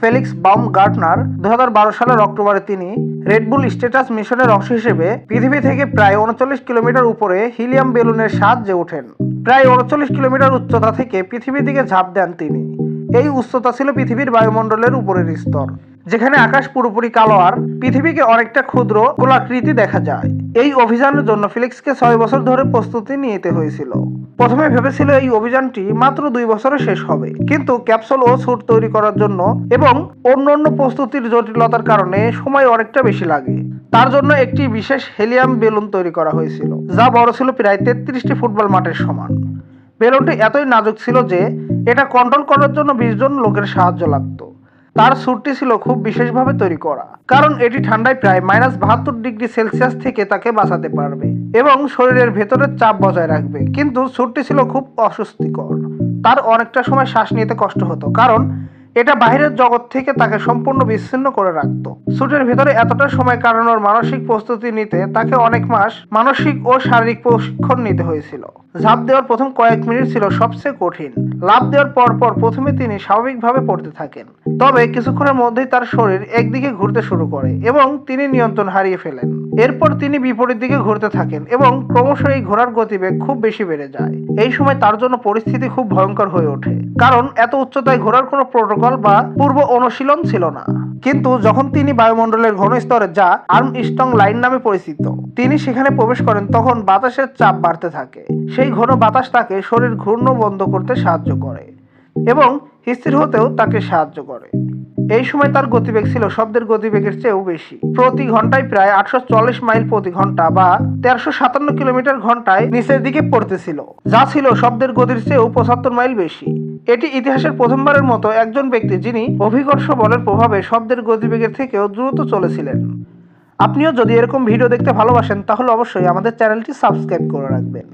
Felix বাউম Gartner দু হাজার বারো সালের অক্টোবরে তিনি রেডবুল স্ট্যাটাস মিশনের অংশ হিসেবে পৃথিবী থেকে প্রায় উনচল্লিশ কিলোমিটার উপরে হিলিয়াম বেলুনের সাহায্যে ওঠেন। প্রায় উনচল্লিশ কিলোমিটার উচ্চতা থেকে পৃথিবীর দিকে ঝাঁপ দেন তিনি। এই উচ্চতা ছিল পৃথিবীর বায়ুমণ্ডলের উপরের স্তর। যেখানে আকাশ পুরোপুরি কালো আর পৃথিবীকে অনেকটা ক্ষুদ্র গোলাকৃতি দেখা যায়। এই অভিযানের জন্য ফিলিক্সকে ছয় বছর ধরে প্রস্তুতি নিতে হয়েছিল। প্রথমে ভেবেছিল এই অভিযানটি মাত্র দুই বছরে শেষ হবে। কিন্তু ক্যাপসুল ও স্যুট তৈরি করার জন্য এবং অন্য অন্য প্রস্তুতির জটিলতার কারণে সময় অনেকটা বেশি লাগে। তার জন্য একটি বিশেষ হেলিয়াম বেলুন তৈরি করা হয়েছিল, যা বড় ছিল প্রায় তেত্রিশটি ফুটবল মাঠের সমান। বেলুনটি এতই নাজুক ছিল যে এটা কন্ট্রোল করার জন্য বিশ জন লোকের সাহায্য লাগতো। তার স্যুটটি ছিল খুব বিশেষভাবে তৈরি করা, কারণ এটি ঠান্ডায় প্রায় মাইনাস বাহাত্তর ডিগ্রি সেলসিয়াস থেকে তাকে বাঁচাতে পারবে এবং শরীরের ভেতরের চাপ বজায় রাখবে, কিন্তু স্যুটটি ছিল খুব অস্বস্তিকর। তার অনেকটা সময় শ্বাস নিতে কষ্ট হতো, কারণ এটা বাইরের জগৎ থেকে তাকে সম্পূর্ণ বিচ্ছিন্ন করে রাখত। স্যুটের ভিতরে এতটা সময় কাটানোর মানসিক প্রস্তুতি নিতে তাকে অনেক মাস মানসিক ও শারীরিক প্রশিক্ষণ নিতে হয়েছিল। ঝাঁপ দেওয়ার প্রথম কয়েক মিনিট ছিল সবচেয়ে কঠিন। লাভ দেওয়ার পর পর প্রথমে তিনি স্বাভাবিকভাবে পড়তে থাকেন। তবে কিছুক্ষণের মধ্যেই তার শরীর একদিকে ঘুরতে শুরু করে এবং তিনি নিয়ন্ত্রণ হারিয়ে ফেলেন। এরপর তিনি বিপরীত দিকে ঘুরতে থাকেন এবং ক্রমশ এই ঘোরার গতিবেগ খুব বেশি বেড়ে যায়। এই সময় তার জন্য পরিস্থিতি খুব ভয়ঙ্কর হয়ে ওঠে। কারণ এত উচ্চতায় ঘোরার কোনো প্রোটোকল বা পূর্ব অনুশীলন ছিল না। কিন্তু যখন তিনি বায়ুমণ্ডলের ঘন স্তরে যা আর্ম স্ট্রং লাইন নামে পরিচিত, তিনি সেখানে প্রবেশ করেন, তখন বাতাসের চাপ বাড়তে থাকে। সেই ঘন বাতাস তাকে শরীর ঘূর্ণ বন্ধ করতে সাহায্য করে এবং স্থির হতেও তাকে সাহায্য করে। এই সময় তার গতিবেগ ছিল শব্দের গতিবেগের চেয়েও বেশি। প্রতি ঘন্টায় প্রায় আটশো চল্লিশ মাইল প্রতি ঘণ্টা বা তেরোশো সাতান্ন কিলোমিটার ঘন্টায় নিচের দিকে পড়তেছিল, যা ছিল শব্দের গতির চেয়েও পঁচাত্তর মাইল বেশি। এটি ইতিহাসের প্রথমবারের মতো একজন ব্যক্তি যিনি অভিকর্ষ বলের প্রভাবে শব্দের গতিবেগের থেকেও দ্রুত চলেছিলেন। আপনিও যদি এরকম ভিডিও দেখতে ভালোবাসেন, তাহলে অবশ্যই আমাদের চ্যানেলটি সাবস্ক্রাইব করে রাখবেন।